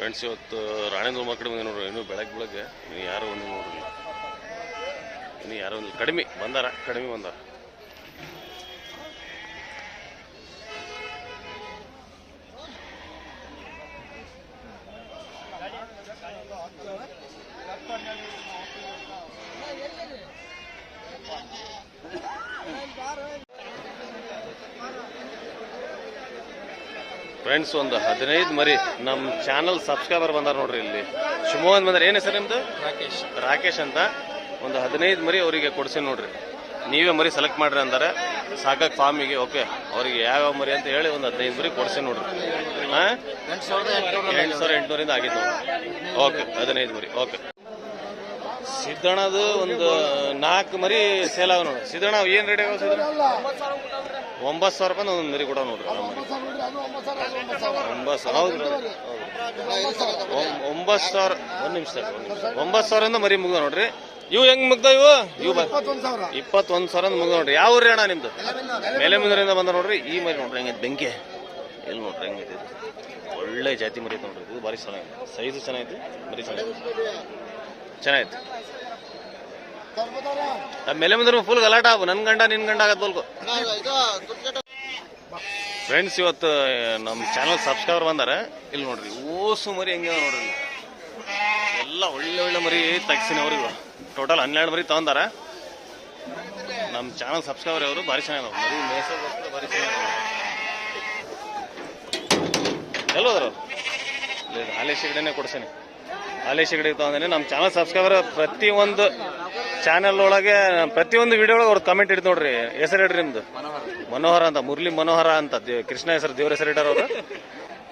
Friends, ಇವತ್ತು ರಾಣೇಂದ್ರ ಮಕ್ಕಳು ಬಂದ ನೋಡ್ರಿ. ಇನ್ನೂ ಬೆಳಗ್ಗೆ ಬೆಳಗ್ಗೆ. ಇನ್ನು ಯಾರೂ ಒಂದು ನೋಡ್ರಿ. ಇನ್ನು ಯಾರು ಒಂದು ಕಡಿಮೆ ಬಂದಾರ ಕಡಿಮೆ ಬಂದಾರ. ಫ್ರೆಂಡ್ಸ್ ಒಂದು ಹದಿನೈದು ಮರಿ ನಮ್ಮ ಚಾನಲ್ ಸಬ್ಸ್ಕ್ರೈಬರ್ ಬಂದಾರ ನೋಡ್ರಿ ಇಲ್ಲಿ. ಶಿವಮೊಗ್ಗ ಬಂದ್ರೆ. ಏನು ಹೆಸರು ನಿಮ್ದು? ರಾಕೇಶ್. ರಾಕೇಶ್ ಅಂತ. ಒಂದು ಹದಿನೈದು ಮರಿ ಅವರಿಗೆ ಕೊಡ್ಸಿ ನೋಡ್ರಿ. ನೀವೇ ಮರಿ ಸೆಲೆಕ್ಟ್ ಮಾಡ್ರಿ ಅಂತಾರೆ ಸಾಕಾಗ ಫಾರ್ಮಿಗೆ ಓಕೆ ಅವರಿಗೆ ಯಾವ್ಯಾವ ಮರಿ ಅಂತ ಹೇಳಿ ಒಂದು ಹದಿನೈದು ಮರಿ ಕೊಡ್ಸಿ ನೋಡ್ರಿ. ಹಾಂ? ಎಂಟು ಸಾವಿರ ಎಂಟುನೂರಿಂದ ಆಗಿತ್ತು ಓಕೆ ಹದಿನೈದು ಮರಿ ಓಕೆ ಸಿದ್ದಣ್ಣದು ಒಂದು ನಾಲ್ಕು ಮರಿ ಸೇಲ್ ಆಗ ನೋಡಿ ಸಿದ್ದಣ್ಣ ಏನು ರೇಟ್ ಆಗ ಸಿದ್ದಣ್ಣ ಒಂಬತ್ತು ಸಾವಿರ ರೂಪಾಯಿ ಒಂದು ಮರಿ ಕೂಡ ನೋಡ್ರಿ. ಒಂಬತ್ತು ಸಾವಿರ ಹೌದು ಒಂಬತ್ತು ಸಾವಿರ ಒಂದು ನಿಮಿಷ ತಡಿ, ಒಂದ್ ನಿಮಿಷ. ಒಂಬತ್ತು ಸಾವಿರದಿಂದ ಮರಿ ಮುಗ್ದ ನೋಡ್ರಿ. ಇವು ಹೆಂಗ್ ಮುಗ್ದ ಇವು? ಇವು ಇಪ್ಪತ್ತೊಂದ್ ಸಾವಿರ. ಮುಗ್ದ ನೋಡ್ರಿ. ಯಾವ ಊರಿ ಅಣ್ಣ ನಿಮ್ದು? ಮೇಲೆ ಮುಂದರಿಂದ ಬಂದ ನೋಡ್ರಿ. ಈ ಮರಿ ನೋಡ್ರಿ ಹೆಂಗೈತೆ? ಬೆಂಕಿ. ಎಲ್ಲಿ ನೋಡ್ರಿ ಹೆಂಗೈತೆ. ಒಳ್ಳೆ ಜಾತಿ ಮರಿ ನೋಡ್ರಿ. ಇದು ಭಾರಿ ಚೆನ್ನಾಗಿದೆ ಸೈಜು ಚೆನ್ನಾಗಿತ್ತು ಮರಿ ಚೆನ್ನಾಗಿತ್ತು ಚೆನ್ನಾಗೈತೆ. ಆ ಮೇಲೆ ಮುಂದ್ರೆ ಫುಲ್ ಗಲಾಟ ಆಗು. ನನ್ನ ಗಂಡ, ನಿನ್ ಗಂಡ ಆಗತ್ ಬಲ್ಕು. ಫ್ರೆಂಡ್ಸ್ ಇವತ್ತು ನಮ್ಮ ಚಾನಲ್ ಸಬ್ಸ್ಕ್ರೈಬರ್ ಬಂದಾರ. ಇಲ್ಲಿ ನೋಡ್ರಿ, ಓಸು ಮರಿ ಹೆಂಗೆ ನೋಡ್ರಿ. ಎಲ್ಲ ಒಳ್ಳೆ ಒಳ್ಳೆ ಮರಿ ಅವ್ರಿಗೆ ಟೋಟಲ್ ಹನ್ನೆರಡು ಮರಿ ತಗೊಂಡಾರ. ನಮ್ಮ ಚಾನಲ್ ಸಬ್ಸ್ಕ್ರೈಬರ್ ಅವರು ಭಾರಿ ಚೆನ್ನಾಗಿ ಮರಿ ಮೇಸೋಗೋಸ್ಕರ ಭಾರಿ ಚೆನ್ನಾಗಿ ಎಲ್ಲೋದ್ರು ಹಾಲೆ ಸಿಗಡೆನೆ ಕೊಡ್ಸೇನೆ. ಹಾಲೇಶ್ ಸಿಗಡೆ ತಗೊಂಡೇನೆ. ನಮ್ಮ ಚಾನಲ್ ಸಬ್ಸ್ಕ್ರೈಬರ್ ಪ್ರತಿಯೊಂದು ಚಾನಲ್ ಒಳಗೆ ಪ್ರತಿಯೊಂದು ವಿಡಿಯೋ ಒಳಗೆ ಅವ್ರು ಕಮೆಂಟ್ ಇಡ್ತು ನೋಡ್ರಿ. ಹೆಸರು ಇಡ್ರಿ ನಿಮ್ದು? ಮನೋಹರ್. ಮನೋಹರ ಅಂತ ಮುರಳಿ ಮನೋಹರ ಅಂತ. ದೇ- ಕೃಷ್ಣ ಹೆಸರು ದೇವ್ರ ಹೆಸರು ಇಟ್ಟಾರ ಅವರು.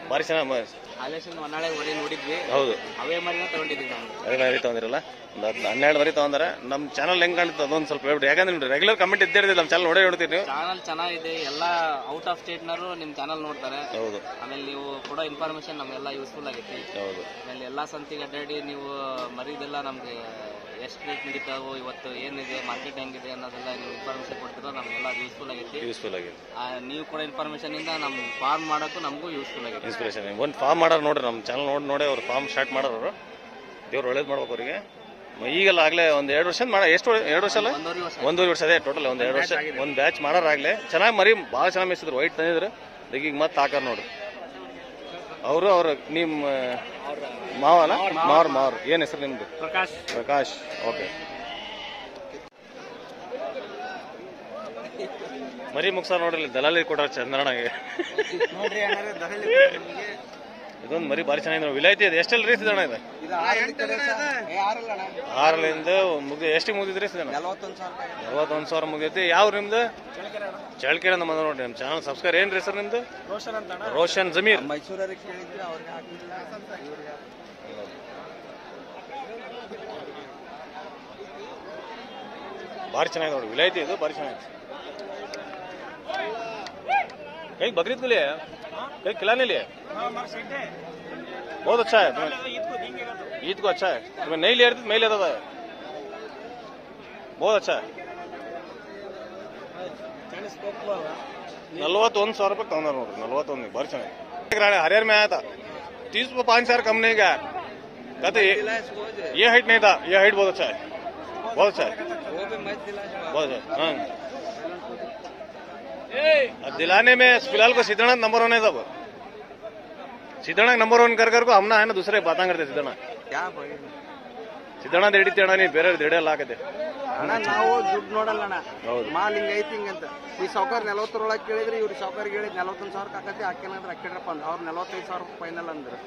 ಭಾರಿ ಚೆನ್ನಾಗಿ ಹೊನ್ನಾಳೆ ಹೊಡಿ ನೋಡಿದ್ವಿ. ಹೌದು. ಅವೇ ಮರಿನ ತಗೊಂಡಿದ್ವಿ ನಾವು. ಅದೇ ಮರಿ ತಗೊಂಡಿರಲ್ಲ? ಒಂದು ಹತ್ತು ಹನ್ನೆರಡು ಮರಿ ತಗೊಂಡಾರ. ನಮ್ಮ ಚಾನಲ್ ಹೆಂಗ್ ಕಾಣುತ್ತೆ ಅದೊಂದು ಸ್ವಲ್ಪ ಹೇಳ್ಬಿಡಿ. ಯಾಕಂದ್ರೆ ರೆಗ್ಯುಲರ್ ಕಮೆಂಟ್ ಇದ್ದೇ ಇರ್ತೀವಿ ನಮ್ಮ ಚಾನಲ್ ನೋಡೇ ನೋಡ್ತೀವಿ ನೀವು. ಚಾನಲ್ ಚೆನ್ನಾಗಿದೆ. ಎಲ್ಲ ಔಟ್ ಆಫ್ ಸ್ಟೇಟ್ನವರು ನಿಮ್ಮ ಚಾನಲ್ ನೋಡ್ತಾರೆ. ಹೌದು. ಆಮೇಲೆ ನೀವು ಕೂಡ ಇನ್ಫಾರ್ಮೇಶನ್ ನಮಗೆಲ್ಲ ಯೂಸ್ಫುಲ್ ಆಗೈತಿ. ಹೌದು. ಆಮೇಲೆ ಎಲ್ಲ ಸಂತಿಗೆ ಅಡ್ಡಾಡಿ ನೀವು ಮರಿದೆಲ್ಲ ನಮ್ಗೆ ಎಷ್ಟು ರೇಟ್ ನಡೀತಾವೋ ಇವತ್ತು ಏನಿದೆ ಮಾರ್ಕೆಟ್ ಹೆಂಗಿದೆ ಅನ್ನೋದೆಲ್ಲ ನೀವು ಇನ್ಫಾರ್ಮೇಶನ್ ಕೊಡ್ತೀರೋ ನಮಗೆಲ್ಲ ಯೂಸ್ಫುಲ್ ಆಗೈತಿ. ಯೂಸ್ಫುಲ್ ಆಗಿದೆ ಆ, ನೀವು ಕೂಡ ಇನ್ಫಾರ್ಮೇಶನ್ ಇಂದ ನಮ್ಮ ಫಾರ್ಮ್ ಮಾಡೋಕ್ಕೂ ನಮಗೂ ಯೂಸ್ಫುಲ್ ಆಗೈತಿ. ಇನ್ಸ್ಪಿರೇಷನ್ ಒಂದು ಫಾರ್ಮ್ ಮಾಡೋರು ನೋಡ್ರಿ ನಮ್ಮ ಚಾನಲ್ ನೋಡಿ ನೋಡಿ ಅವ್ರು ಫಾರ್ಮ್ ಸ್ಟಾರ್ಟ್ ಮಾಡೋರು ದೇವ್ರು ಒಳ್ಳೇದು ಮಾಡ್ಬೇಕು ಅವರಿಗೆ. ಈಗಲ್ಲ ಆಗ್ಲೇ ಒಂದು ಎರಡು ವರ್ಷ ಮಾಡ ಎಷ್ಟು ಎರಡು ವರ್ಷ ಅಲ್ಲ? ಒಂದೂವರೆ ವರ್ಷ. ಒಂದೂವರೆ ವರ್ಷ ಅದೇ ಟೋಟಲ್ ಒಂದು ಎರಡು ವರ್ಷ. ಒಂದು ಬ್ಯಾಚ್ ಮಾಡೋರಾಗ್ಲೇ ಚೆನ್ನಾಗಿ ಮರಿ ಭಾಳ ಚೆನ್ನಾಗಿ ಮೇಯಿಸಿದ್ರು ವೈಟ್ ತಂದಿದ್ರು. ಈಗ ಮತ್ತೆ ಹಾಕಾರ ನೋಡ್ರಿ. ಅವರು ಅವ್ರ ನಿಮ್ಮ ಮಾವನ? ಮಾವ್ರ ಮಾವ್ರ. ಏನು ಹೆಸರು ನಿಮ್ದು? ಪ್ರಕಾಶ್. ಪ್ರಕಾಶ್. ಓಕೆ. ಮರಿ ಮುಗ್ಸ ನೋಡ್ರಿ ದಲಾಲಿ ಕೊಡ್ರ ಚಂದ್ರಣ್ಣಗೆ ನೋಡ್ರಿ ಇದೊಂದು ಮರಿ ಭಾರಿ ಚೆನ್ನಾಗಿದೆ ವಿಲಾಯ್ತಿ ಇದೆ. ಎಷ್ಟೆಲ್ಲ ರೀ ಇದಣ್ಣ ಇದೆ? ಆರಲಿಂದ ಮುಗಿ ಎಷ್ಟು ಮುಗಿದ್ರಿ ಸಿದಣ್ಣ ನಲ್ವತ್ತೊಂದು ಸಾವಿರ ಮುಗಿದೈತಿ. ಯಾವ ನಿಮ್ದು? ಚಳ್ಕೆರೆ ನಮ್ಮ ನೋಡ್ರಿ ನಮ್ಮ ಚಾನಲ್ ಸಬ್ಸ್ಕ್ರೈಬ್ ಏನು ರೀ ಸರ್ ನಿಮ್ದು? ರೋಷನ್ ಜಮೀರ್. ಮೈಸೂರವ್ರಿಗೆ ಭಾರಿ ಚೆನ್ನಾಗಿದೆ ನೋಡಿ ವಿಲಾಯ್ತಿ ಇದು ಭಾರಿ ಚೆನ್ನಾಗಿದೆ. ಕೈ ಬಗ್ರಿದ್ಕಲಿ ಕೈ ಕಿಲಾನಿಲಿ बहुत अच्छा है ईद को अच्छा है तुम्हें नहीं ले रही मैं लेता था बहुत अच्छा है ನಲ್ವತ್ತೊಂದು ಸಾವಿರ ರೂಪಾಯಿ ತಗೊಂಡ್ರು ನೋಡ್ರಿ ನಲ್ವತ್ತೊಂದು ಬಾರಿ ಚೆನ್ನಾಗಿ ರಾಣೆ ಹರಿಯರ್ ಮೇ ಆಯ್ತಾ ತೀಸ್ ಪಾಂಚ್ ಸಾವಿರ ಕಮ್ ನೇ ಗಾ कहते ये हाइट नहीं था ये हाइट बहुत अच्छा है बहुत अच्छा है बहुत अच्छा हाँ दिलाने में फ़िलहाल को सीधा नंबर होने था सब सिद्धना नंबर वन कर कर को हमना है ना दूसरे बातें करते सिद्धना क्या ಬೈ ಸಿದ್ದಣ್ಣ ಹಿಡಿತಿ ಅಣ್ಣ ನೀವು ಬೇರೆ ಹಿಡಿಯಲ್ಲ ಹಾಕತ್ತೆ ಅಣ್ಣ ನಾವು ದುಡ್ಡು ನೋಡಲ್ಲ ಅಣ್ಣ ಹೌದು ಮಾಲ್ ಹಿಂಗ ಐತಿ ಹಿಂಗಂತ ಈ ಸಾವುಕಾರ ನಲವತ್ತರೊಳಗೆ ಕೇಳಿದ್ರೆ ಇವ್ರು ಸಾವುಕಾರಿಗೆ ಹೇಳಿದ್ ನಲವತ್ತೊಂದು ಸಾವಿರ ಹಾಕತಿ ಹಾಕೇನಂದ್ರೆ ಹಾಕಿಡ್ರಪ್ಪ ಅಂದ್ ಅವ್ರು ನಲವತ್ತೈದು ಸಾವಿರ ಫೈನಲ್ ಅಂದ್ರು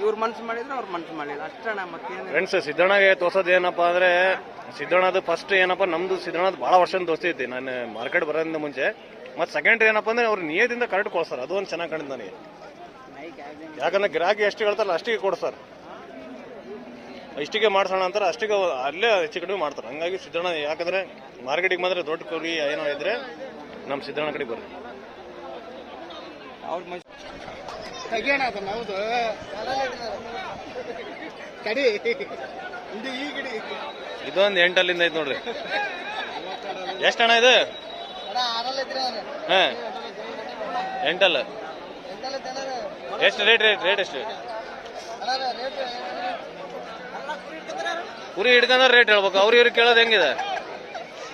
ಇವ್ರು ಮನ್ಸು ಮಾಡಿದ್ರೆ ಅವ್ರು ಮನ್ಸು ಮಾಡಿಲ್ಲ ಅಷ್ಟೇ ಅಣ್ಣ ಮತ್ತೇನು ಫ್ರೆಂಡ್ಸ್ ಸಿದ್ದಣ್ಣಗೆ ತೋರ್ಸೋದು ಏನಪ್ಪ ಅಂದ್ರೆ ಸಿದ್ದಣ್ಣದು ಫಸ್ಟ್ ಏನಪ್ಪ ನಮ್ದು ಸಿದ್ದಣ್ಣದು ಭಾಳ ವರ್ಷದ ದೋಸ್ತಿ ಐತಿ ನಾನು ಮಾರ್ಕೆಟ್ ಬರೋದ್ರಿಂದ ಮುಂಚೆ ಮತ್ತೆ ಸೆಕೆಂಡ್ ಏನಪ್ಪ ಅಂದ್ರೆ ಅವ್ರು ನಿಯದಿಂದ ಕರೆಕ್ಟ್ ಕೊಡ್ತಾರೆ ಅದು ಒಂದು ಚೆನ್ನಾಗಿ ಕಾಣಿದ್ ನನಗೆ ಯಾಕಂದ್ರೆ ಗಿರಾಕಿ ಎಷ್ಟು ಹೇಳ್ತಾರಲ್ಲ ಅಷ್ಟಿಗೆ ಕೊಡ್ತಾರೆ ಇಷ್ಟಿಗೆ ಮಾಡ್ಸೋಣ ಅಂತಾರೆ ಅಷ್ಟಿಗೆ ಅಲ್ಲೇ ಹೆಚ್ಚು ಕಡಿಮೆ ಮಾಡ್ತಾರೆ. ಹಂಗಾಗಿ ಸಿದ್ದಣ್ಣ ಯಾಕಂದ್ರೆ ಮಾರ್ಕೆಟಿಗೆ ಮಾತ್ರ ದೊಡ್ಡ ಕುರಿ ಏನೋ ಇದ್ರೆ ನಮ್ಮ ಸಿದ್ದಣ್ಣ ಕಡೆ ಬರ್ರಿ. ಅವ್ರ ಮನ್ಸು ತೆಗಿಯೋಣ ಅದನ್ನ ಹೌದು. ಕಡಿ ಇದು ಈ ಗಿಡಿ ಇದೊಂದು ಎಂಟಲ್ಲಿಂದ ಐತೆ ನೋಡ್ರಿ. ಎಷ್ಟಣ್ಣ ಇದು? ಹಾಂ. ಎಂಟಲ್ಲ. ಎಷ್ಟು ರೇಟ್ ರೇಟ್ ರೇಟ್ ಎಷ್ಟು? ಕುರಿ ಹಿಡ್ಕಂದ್ರೆ ರೇಟ್ ಹೇಳ್ಬೇಕು. ಅವ್ರು ಇವ್ರಿಗೆ ಕೇಳೋದು ಹೆಂಗಿದೆ?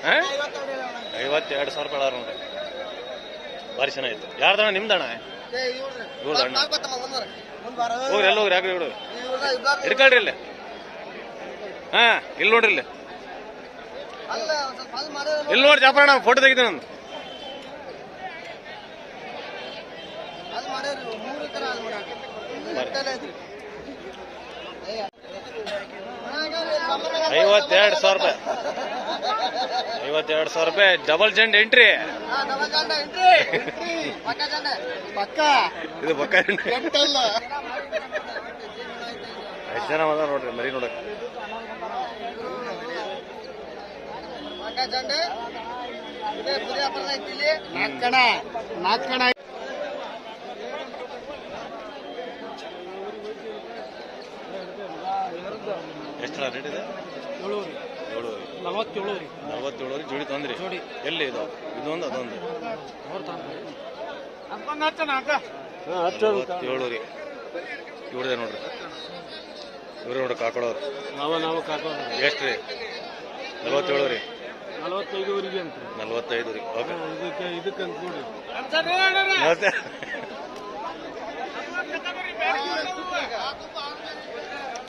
ಹಾ ಐವತ್ತೆರಡು ಸಾವಿರ ರೂಪಾಯಿ ಆರ ನೋಡ್ರಿ. ಭಾರಿ ಚೆನ್ನಾಗಿತ್ತು ಯಾರ್ದಣ್ಣ ನಿಮ್ದಣ್ಣ ಇವ್ರದ್ದು ಅಣ್ಣ ಹೋಗ್ರಿ ಎಲ್ಲ ಹೋಗ್ರಿ ಯಾಕೆ ಇವ್ರು ಹಿಡ್ಕೊಳ್ರಿ ಇಲ್ಲಿ. ಹಾ ಇಲ್ಲಿ ನೋಡ್ರಿ ಇಲ್ಲಿ. ಇಲ್ಲಿ ನೋಡ್ರಿ ಜಾಪರಣ್ಣ ಫೋಟೋ ತೆಗಿತೀನಿ ನಾನು. ಐವತ್ತೆರಡು ಸಾವಿರ ರೂಪಾಯಿ. ಐವತ್ತೆರಡು ಸಾವಿರ ರೂಪಾಯಿ ಡಬಲ್ ಜಂಡ್ ಎಂಟ್ರಿ ಪಕ್ಕ ಇದು ಪಕ್ಕ ಎಷ್ಟು ಜನ ಅದ ನೋಡ್ರಿ ಮರಿ ನೋಡಕ್? ನಾಲ್ಕಣ ನಾಲ್ಕಣ ಎಷ್ಟು ರೇಟ್ ಇದೆ? ಏಳುವರೆ. ನಲವತ್ತೇಳು ರೀ ನಲವತ್ತೇಳುವರೆ ಜೋಡಿ ತಂದ್ರಿ. ಜೋಡಿ. ಎಲ್ಲಿ ಇದು? ಇದೊಂದು ಅದೊಂದು? ನಲವತ್ತೇಳು ರೀ ಇವ್ರದೇ ನೋಡ್ರಿ. ಇವ್ರ ನೋಡ್ರಿ ಕಾಕೊಳವ್ರು ನಾವು ನಾವು ಕಾಕೋ ಎಷ್ಟು ರೀ ನಲವತ್ತೇಳು ರೀ ನಲವತ್ತೈದುವರೆಗೆ ಅಂತ ನಲವತ್ತೈದು ರೀ ಓಕೆ ಇದಕ್ಕೆ ಇದಕ್ಕೆ ಅಂತ ನೋಡಿ ನಮಸ್ತೆ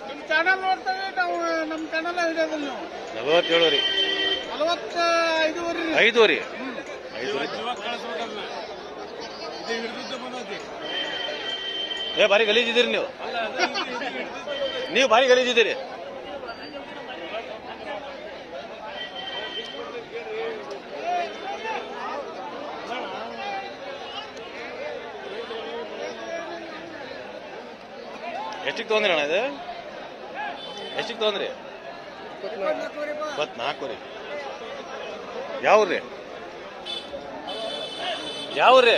ನಿಮ್ಮ ಚಾನಲ್ ನೋಡ್ತೇವೆ ನಾವು ನಮ್ಮ ಚಾನಲ್ ಹಿಡಿಯೋದು ನೀವು. ನಲವತ್ತೇಳು ರೀ. ನಲವತ್ತ ಐದೂವರೆ. ಐದು ರೀ ಐದು ರೀ ಏ ಭಾರಿ ಗಲೀಜಿದ್ದೀರಿ ನೀವು. ನೀವು ಭಾರಿ ಗಲೀಜಿದ್ದೀರಿ. ಎಷ್ಟಿಗೆ ತೊಗೊಂದ್ರಿ ಅಣ್ಣ ಇದು? ಎಷ್ಟಿಗೆ ತೊಗೊಂದ್ರಿ ಇಪ್ಪತ್ನಾಲ್ಕು ರೀ ಯಾವ್ರಿ? ರೀ ಊರೊಳಗೆ ರೀ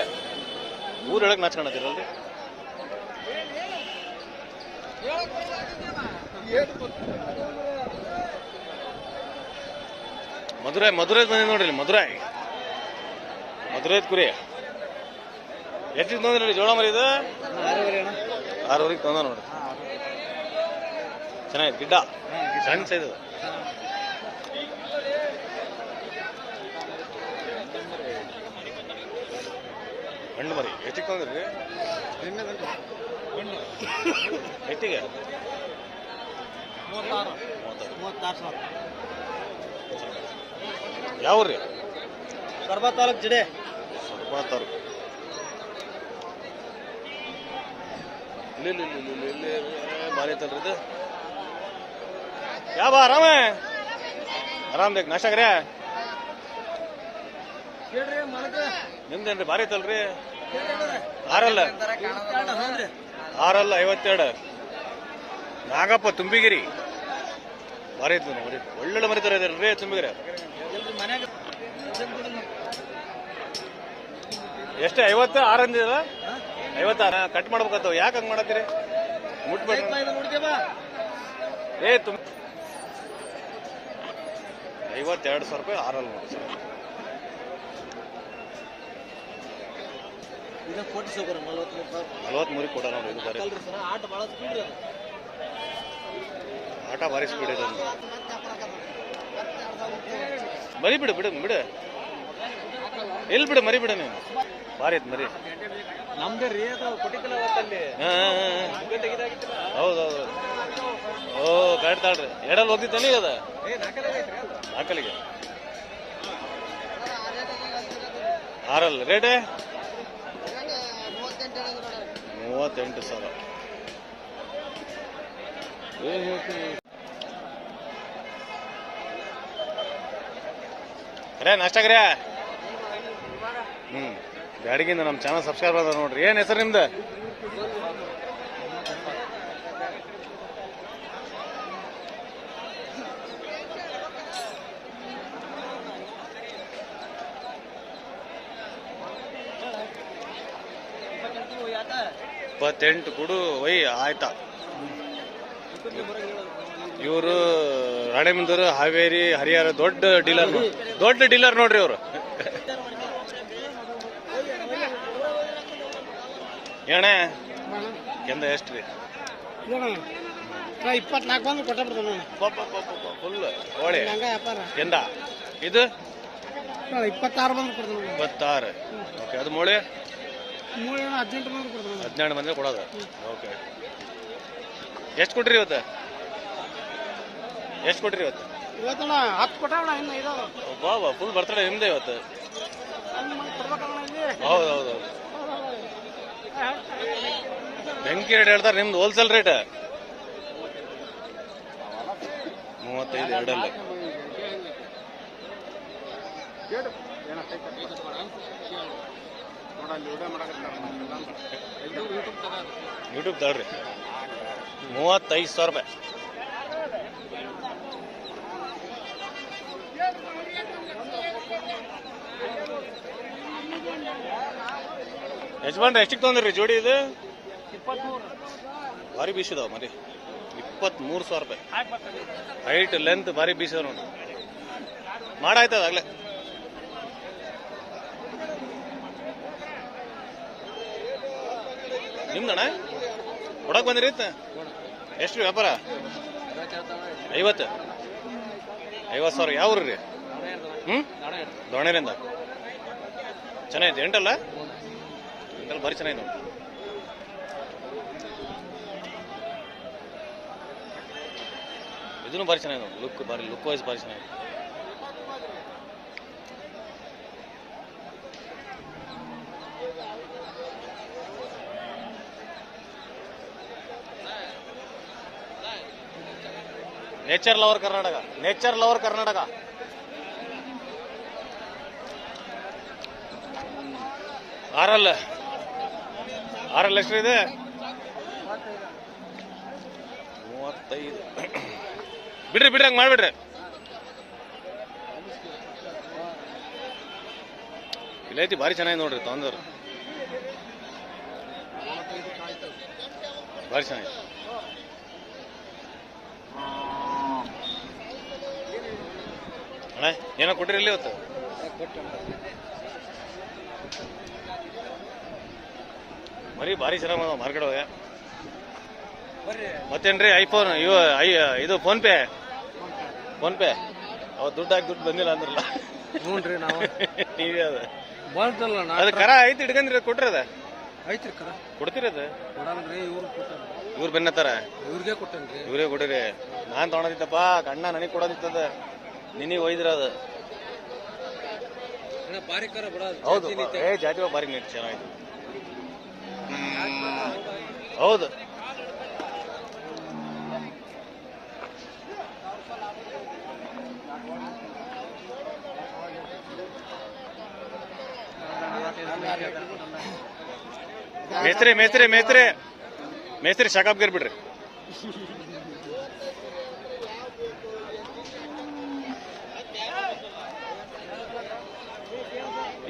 ಊರ್ ಹೇಳಕ್ ನಾಚ್ಕೊಳತ್ತಿರಲ್ರಿ ಮಧುರೈ ಮಧುರೈ ಬಂದಿ ನೋಡ್ರಿ ಮಧುರೈ. ಮಧುರೈ ಕುರಿ. ಎಷ್ಟಿಗೆ ತೊಂದ್ರೆ ಜೋಳ ಮರಿ ಇದು ಆರೂವರೆಗೆ ತೊಂದ ನೋಡ್ರಿ. ಚೆನ್ನಾಗಿದೆ ಗಿಡ್ಡ ಸಣ್ಣ ಸೈಜ್ ಹಣ್ಣು ಮರಿ ಎಷ್ಟಿಗೆ ತೊಂದ್ರಿ ಎಷ್ಟಿಗೆ ಯಾವ ರೀ ಸರ್ಬಾ ತಾಲೂಕ್ ಜಿಡೆ ಇಲ್ಲಿ ಇಲ್ಲಿ ಇಲ್ಲಿ ಇಲ್ಲಿ ಇಲ್ಲಿ ಇಲ್ಲಿ ಭಾರಿ ಐತಲ್ರಿ ಇದು ಯಾವ ಆರಾಮ? ಆರಾಮ್ ಬೇಕು ನಾಷ್ಟಾಗ್ರೆ ನಿಮ್ದೇನ್ರಿ ಭಾರಿ ಐತಲ್ರಿ? ಆರಲ್ಲ? ಆರಲ್ಲ ಐವತ್ತೆರಡು. ನಾಗಪ್ಪ ತುಂಬಿಗಿರಿ. ಭಾರಿ ಐತಿ ಮರಿ ಒಳ್ಳೊಳ್ಳೆ ಮರಿ ತರ ರೀ ತುಂಬಿಗಿರಿ. ಎಷ್ಟು ಐವತ್ತು ಆರು ಅಂದಿಲ್ಲ ಐವತ್ತಾರ ಕಟ್ ಮಾಡ್ಬೇಕಂತ ಯಾಕೆ ಹಂಗ್ ಮಾಡತ್ತೀರಿ? ನೋಡ್ತೇವಾ ಏ ತುಂಬ ಐವತ್ತೆರಡು ಸಾವಿರ ರೂಪಾಯಿ ಆರಲ್ಲಿ ನೋಡಿ ಸರ್. ಇದು ಕೋಟಿ ಸೌಕರ್ಯ ನಲ್ವತ್ತು ರೂಪಾಯಿ ನಲ್ವತ್ಮೂರಿಗೆ ಕೊಡ ನೋಡಿ ಇದು ಬಾರಿ. ಆಟ ಭಾಳ ಸ್ಪೀಡ್ ಆಟ ಭಾರಿ ಸ್ಪೀಡ್ ಇದೆ. ಮರಿ ಬಿಡು ಬಿಡು ಬಿಡು. ಎಲ್ಲಿ ಬಿಡು ಮರಿ ಬಿಡು ನೀನು. ಭಾರಿ ಐತೆ ಮರಿ. ನಮ್ದೇ ರೀ ಅದು ಕೊಟ್ಟಿಕಲ ಅವತ್ತಲ್ಲಿ. ಹಾ, ಹಾ, ಹಾ. ಹೌದು ಹೌದು ಓ ಕಾಡ್ತಾಳ್ರಿ ಎಡಲ್ಲಿ ಹೋಗಿದ್ದಾನೆ ಅದು. ನಾಲ್ಕಲಿಗೆ ಆರಲ್ಲ ರೇಟೇ ಮೂವತ್ತೆಂಟು ಸಾವಿರ. ಅರೇ ನಾಷ್ಟಾಗ್ರೆ ಹ್ಮ್, ಬ್ಯಾಡಗಿಂದ ನಮ್ಮ ಚಾನಲ್ ಸಬ್ಸ್ಕ್ರೈಬ್ ಅದ ನೋಡ್ರಿ. ಏನ್ ಹೆಸರು ನಿಮ್ದು? ಇಪ್ಪತ್ತೆಂಟು ಕೊಡು ಒಯ್ ಆಯ್ತಾ. ಇವರು ರಾಣೆಬೆಂದೂರು ಹಾವೇರಿ ಹರಿಹರ ದೊಡ್ಡ ಡೀಲರ್ ದೊಡ್ಡ ಡೀಲರ್ ನೋಡ್ರಿ ಇವರು. ಏಣ? ಎಂದ ಎಷ್ಟು ರೀ? ಇಪ್ಪತ್ನಾಲ್ಕು ಬಂದು ಕೊಟ್ಟ ಫುಲ್ ಹೋಳಿ ಎಂದ? ಇದು? ಇಪ್ಪತ್ತಾರು ಬಂದು ಕೊಡ್ತಾನೆ. ಇಪ್ಪತ್ತಾರು. ಓಕೆ ಅದು ಮೂಳೆ? ಮೂರು ಜನ ಹದಿನೆಂಟು ಕೊಡ್ತಾನೆ ಹದಿನೆರಡು ಮಂದಿ ಕೊಡೋದು? ಓಕೆ ಎಷ್ಟು ಕೊಟ್ರಿ ಇವತ್ತು? ಎಷ್ಟು ಕೊಟ್ರಿ ಇವತ್ತು? ಇವತ್ತಣ್ಣ ಹತ್ತು ಕೊಟ್ಟವಣ ಇನ್ನು ಇದಾವ ಬಾ ಬಾ ಫುಲ್ ಬರ್ತಡೆ ನಿಮ್ದೇ ಇವತ್ತು. ಹೌದು ಹೌದು ಹೌದು. ಬೆಂಕಿ ರೇಟ್ ಹೇಳ್ತಾರೆ ನಿಮ್ದು ಹೋಲ್ಸೇಲ್ ರೇಟ್ ಮೂವತ್ತೈದು ಎರಡಲ್ಲ. ಯೂಟ್ಯೂಬ್ ತಗೊಳ್ರಿ. ಮೂವತ್ತೈದು ಸಾವಿರ ರೂಪಾಯಿ. ಯಜಮಾನ್ರಿ ಎಷ್ಟಕ್ಕೆ ತೊಂದ್ರಿ ಜೋಡಿ ಇದು? ಇಪ್ಪತ್ತ್ಮೂರು ಭಾರಿ ಬೀಸಿದಾವ ಮರಿ. ಇಪ್ಪತ್ಮೂರು ಸಾವಿರ ರೂಪಾಯಿ. ಹೈಟ್ ಲೆಂತ್ ಭಾರಿ ಬೀಸಿದಾವ ನೋಡಿ ಮಾಡಾಯ್ತದ ಆಗ್ಲೇ? ನಿಮ್ದಣ್ಣ? ಕೊಡಕ್ ಬಂದಿರಿ? ಎಷ್ಟು ವ್ಯಾಪಾರ? ಐವತ್ತು. ಐವತ್ತು ಸಾವಿರ. ಯಾವ ರೀ? ಹ್ಮ್? ದೊಣೆರಿಂದ ಚೆನ್ನಾಗಿದೆ ಎಂಟಲ್ಲ? ಎಂಟಲ್ಲಿ ಭಾರಿ ಚೆನ್ನಾಗಿದೆ ಇದನ್ನು ಭಾರಿ ಚೆನ್ನಾಗಿದೆ ಲುಕ್ ಭಾರಿ ಲುಕ್ ವೈಸ್ ಭಾರಿ ಚೆನ್ನಾಗಿದೆ. Nature lover Karnataka nature lover Karnataka ಆರಲ್ ಆರಲ್ ಇದೆ? ಮೂವತ್ತೈದು. ಬಿಡ್ರಿ ಬಿಡ್ರಿ, ಹಂಗೆ ಮಾಡ್ಬಿಡ್ರಿ. ಇಲ್ಲೈತಿ ಭಾರಿ ಚೆನ್ನಾಗಿ ನೋಡ್ರಿ, ತೊಂದ್ರೆ. ಭಾರಿ ಚೆನ್ನಾಗಿ ಅಣ್ಣ ಏನೋ ಕೊಟ್ಟಿರಲಿ ಇಲ್ಲಿ ಇವತ್ತು? ಮರಿ ಭಾರಿ ಚೆನ್ನಾಗಿ ಮಾರ್ಕೆಟ್ ಹೋಗ ಮತ್ತೇನ್ರಿ ಐಫೋನ್ ಇವ ಐ ಇದು ಫೋನ್ ಪೇ? PhonePe? ಅವ ದುಡ್ಡು ಹಾಕಿ ದುಡ್ಡು ಬಂದಿಲ್ಲ ಅಂದ್ರಲ್ಲ. ಹ್ಞೂ ರೀ ನಾವು ಟಿವಿ ಅದ. ಬಂತಲ್ಲ ಅದು ಕರ ಐತಿ ಹಿಡ್ಕಂದ್ರಿ ಕೊಟ್ರಿ ಅದ? ಐತ್ರಿ ಕರ. ಕೊಡ್ತೀರಿ ಅದು? ಕೊಡಲ್ರಿ ಇವ್ರು ಕೊಟ್ಟಾರ. ಇವ್ರು ಬೆನ್ನತ್ತಾರ ಇವ್ರಿಗೆ ಕೊಟ್ಟೇನ್ರಿ. ಇವ್ರಿಗೆ ಕೊಡಿರಿ ನಾನ್ ತಗೊಂಡಿದ್ದಪ್ಪ ಕಣ್ಣ ನನಗೆ ಕೊಡೋದಿತ್ತದ. ನಿನಗೆ ಒಯ್ದ್ರ ಅದ. ಹೌದು ಏ ಜಾತಿ ಬಾರಿ ನೀಟ್ ಚೆನ್ನಾಗಿದೆ. ಹೌದು. ಮೇಸ್ತ್ರಿ ಮೇಸ್ತ್ರಿ ಮೇಸ್ತ್ರಿ. ಮೇಸ್ತ್ರಿ ಶಾಕಾಬ್ಗಿರ್ ಬಿಡ್ರಿ.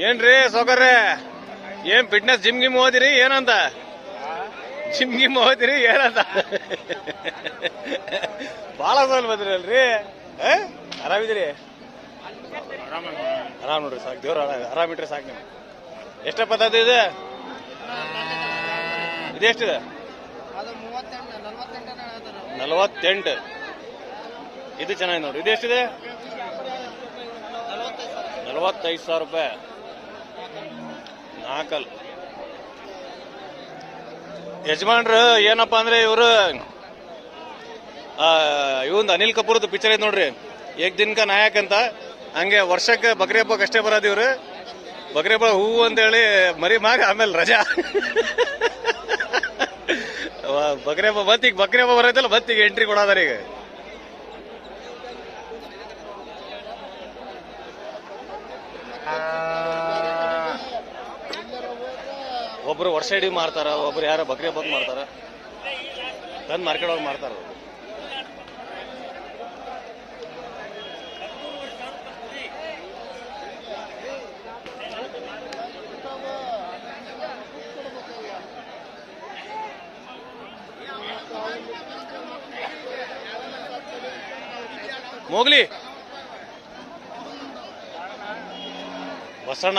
ಏನ್ರಿ ಸೌಕರ್ಯ? ಏನ್ ಫಿಟ್ನೆಸ್ ಜಿಮ್ ಗಿಮ್ ಹೋದಿರಿ ಏನಂತ? ಜಿಮ್ ಗಿಮ್ ಹೋದಿರಿ ಏನಂತ? ಭಾಳ ಸಲ ಬಂದ್ರಿ ಅಲ್ರಿ? ಆ? ಆರಾಮಿದ್ದೀರಿ? ಆರಾಮ್ ನೋಡ್ರಿ ಸಾಕು, ದೇವ್ರ ಆರಾಮಿಟ್ರಿ ಸಾಕು ನೀವು. ಪದ್ಧತಿ ಇದೆ? ಇದೆಷ್ಟಿದೆ ನಲ್ವತ್ತೆಂಟು. ಇದು ಚೆನ್ನಾಗಿ ನೋಡ್ರಿ. ಇದು ಎಷ್ಟಿದೆ? ನಲವತ್ತೈದು ಸಾವಿರ ರೂಪಾಯಿ. ನಾಲ್ಕಲ್ ಯಜಮಾನ್ರು ಏನಪ್ಪ ಅಂದ್ರೆ ಇವರು ಇವಂದು ಅನಿಲ್ ಕಪೂರ್ದು ಪಿಕ್ಚರ್ ಐತೆ ನೋಡ್ರಿ. ಏಕ್ ದಿನಕ ನಾಯಕ್ ಅಂತ. ಹಂಗೆ ವರ್ಷಕ್ಕೆ ಬಕ್ರಿ ಹಬ್ಬಕ್ಕೆ ಅಷ್ಟೇ ಬರೋದು ಇವ್ರು. ಬಕ್ರಿ ಹಬ್ಬ ಹೂವು ಅಂತೇಳಿ ಮರಿ ಮಾಗ ಆಮೇಲೆ ರಜಾ. ಬಕ್ರಿ ಹಬ್ಬ ಬತ್ತಿಗೆ ಬಕ್ರಿ ಹಬ್ಬ ಬರೈತಲ್ಲ ಬತ್ತಿಗೆ ಎಂಟ್ರಿ ಕೊಡೋದಾರ ಈಗ. ಒಬ್ರು ವರ್ಷ ಇಡೀ ಮಾರ್ತಾರ, ಒಬ್ರು ಯಾರ ಬಕ್ರಿ ಹಬ್ಬಕ್ಕೆ ಮಾರ್ತಾರ. ತಂದು ಮಾರ್ಕೆಟ್ ಒಳಗೆ ಅವ್ರು. ಮೋಗ್ಲಿ. ಬಸಣ್ಣ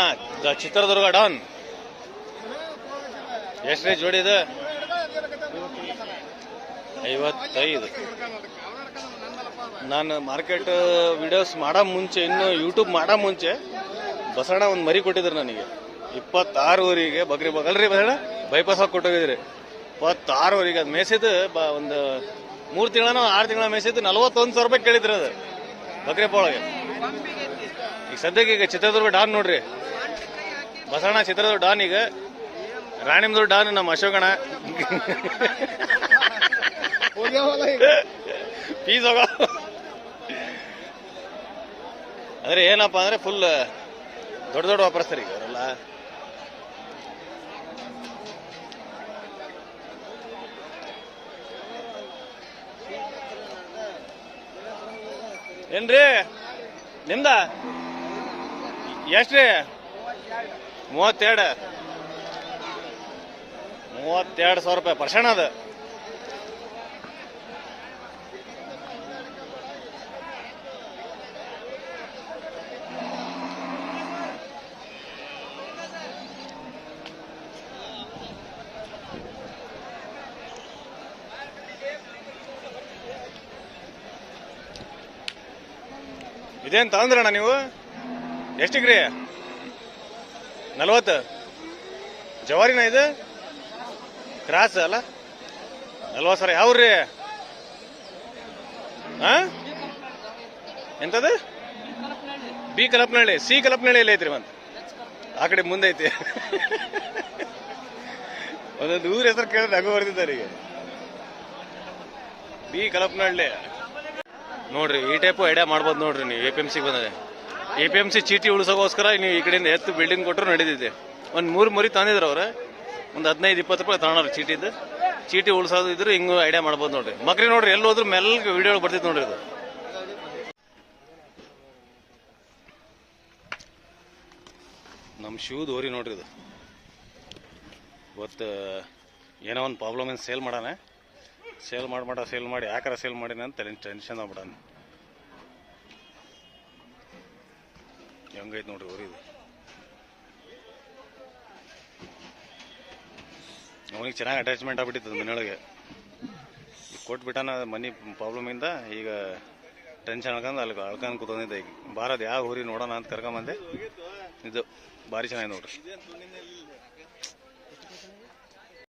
ಚಿತ್ರದುರ್ಗ ಡಾನ್. ಎಷ್ಟ್ರಿ ಜೋಡಿ ಇದು? ಐವತ್ತೈದು. ನಾನು ಮಾರ್ಕೆಟ್ ವಿಡಿಯೋಸ್ ಮಾಡೋ ಮುಂಚೆ, ಇನ್ನು ಯೂಟ್ಯೂಬ್ ಮಾಡೋ ಮುಂಚೆ ಬಸಣ್ಣ ಒಂದು ಮರಿ ಕೊಟ್ಟಿದ್ರು ನನಗೆ. ಇಪ್ಪತ್ತಾರೂವರೆಗೆ ಬಗ್ರಿ ಬಗಲ್ರಿ ಬಸಣ್ಣ ಬೈಪಾಸ್ ಆಗಿ ಕೊಟ್ಟೋಗಿದ್ರಿ. ಇಪ್ಪತ್ತಾರೂವರೆಗೆ ಅದು ಮೇಸಿದ್ದು ಬ ಒಂದು ಮೂರು ತಿಂಗಳನೋ ಆರು ತಿಂಗಳ ಮೇಸಿದ್ದು ನಲ್ವತ್ತೊಂದು ಸಾವಿರ ರೂಪಾಯಿ ಕೇಳಿದ್ರು ಅದು ಬಕ್ರಿ ಒಳಗೆ ಈಗ ಸದ್ಯಕ್ಕೆ ಈಗ ಚಿತ್ರದುರ್ಗ ಡಾನ್ ನೋಡ್ರಿ. ಬಸಣ್ಣ ಚಿತ್ರದುರ್ಗ ಡಾನ್ ಈಗ ರಾಣಿಮದೂರು ಡಾನ್ ನಮ್ಮ ಅಶೋಕಣ ಫೀಸ್ ಹೋಗ. ಅಂದ್ರೆ ಏನಪ್ಪಾ ಅಂದ್ರೆ ಫುಲ್ ದೊಡ್ಡ ದೊಡ್ಡ ವ್ಯಾಪಾರಸ್ಥರು ಈಗ ಅವರೆಲ್ಲ ಏನ್ರಿ? ನಿಮ್ದ? ಎಷ್ಟ್ರಿ? ಮೂವತ್ತೆರಡು. ಮೂವತ್ತೆರಡು ಸಾವಿರ ರೂಪಾಯಿ ಪರ್ಸೆಂಟ್ ಅದ. ಇದೇನು ತಗೊಂಡ್ರಣ್ಣ ನೀವು? ಎಷ್ಟಿಗ್ರಿ ನಲ್ವತ್ತು? ಜವಾರಿನ ಇದು? ಕ್ರಾಸ್ ಅಲ್ಲ? ನಲ್ವತ್ತು ಸರ್, ಯಾವ್ರಿ? ಹಾ ಎಂತದು? ಬಿ ಕಲಪ್ನಹಳ್ಳಿ, ಸಿ ಕಲಪ್ನಹಳ್ಳಿ ಎಲ್ಲಿ ಐತ್ರಿ ಮತ್ತೆ ಆ ಕಡೆ ಮುಂದೆ ಐತಿ. ಒಂದೊಂದು ಊರ ಹೆಸರು ಕೇಳಿದ್ರೆ ನಗು ಬರ್ತಿದ್ದಾರೆ ಈಗ. ಬಿ ಕಲಪ್ನಹಳ್ಳಿ. ನೋಡ್ರಿ, ಈ ಟೈಪು ಐಡಿಯಾ ಮಾಡ್ಬೋದು ನೋಡ್ರಿ ನೀವು ಎ ಪಿ ಎಂ ಸಿ ಬಂದರೆ. ಎ ಪಿ ಎಂ ಸಿ ಚೀಟಿ ಉಳಿಸೋಕೋಸ್ಕರ ನೀವು ಈ ಕಡೆಯಿಂದ ಎತ್ತು ಬಿಲ್ಡಿಂಗ್ ಕೊಟ್ಟರು ನಡೀತಿದೆ ಒಂದು ಮೂರು ಮರಿ ತಂದಿದ್ರು ಅವ್ರೆ. ಒಂದು ಹದಿನೈದು, ಇಪ್ಪತ್ತು ರೂಪಾಯಿ ತಗೊಂಡ್ರಿ ಚೀಟಿದು ಚೀಟಿ ಉಳಿಸೋದು ಇದ್ರೆ ಹಿಂಗೂ ಐಡಿಯಾ ಮಾಡ್ಬೋದು ನೋಡ್ರಿ. ಮಕ್ರಿ ನೋಡ್ರಿ, ಎಲ್ಲಿ ಹೋದ್ರು ಮೆಲ್ ವಿಡಿಯೋ ಬರ್ತೈತೆ ನೋಡ್ರಿ ಇದು. ನಮ್ಮ ಶೂದು ಓರಿ ನೋಡ್ರಿ ಇದು. ಇವತ್ತು, ಏನೋ ಒಂದು ಪ್ರಾಬ್ಲಮ್ ಏನು ಸೇಲ್ ಮಾಡಾನೆ ಸೇಲ್ ಮಾಡಿ, ಮಾಡ ಸೇಲ್ ಮಾಡಿ, ಯಾಕಾರ ಸೇಲ್ ಮಾಡಿನ ಅಂತ ಟೆನ್ಷನ್ ಆಗ್ಬಿಡಾನೆ ಹೆಂಗೈತೆ ನೋಡ್ರಿ ಓರಿ ಇದು. ಅವನಿಗೆ ಚೆನ್ನಾಗಿ ಅಟ್ಯಾಚ್ಮೆಂಟ್ ಆಗ್ಬಿಟ್ಟಿತ್ತು ಮನೆಯೊಳಗೆ. ಕೊಟ್ಬಿಟ್ಟಾನ ಮನಿ ಪ್ರಾಬ್ಲಮಿಂದ ಈಗ ಟೆನ್ಷನ್ ಹಾಕೊಂಡು ಅಲ್ಲಿ ಅಳ್ಕೊಂಡು ಕೂತಂದಿದ್ದೆ ಈಗ. ಬಾರದು ಯಾವ ಊರಿ ನೋಡೋಣ ಅಂತ ಕರ್ಕೊಂಬಂದೆ. ಇದು ಭಾರಿ ಚೆನ್ನಾಗಿ ನೋಡ್ರಿ.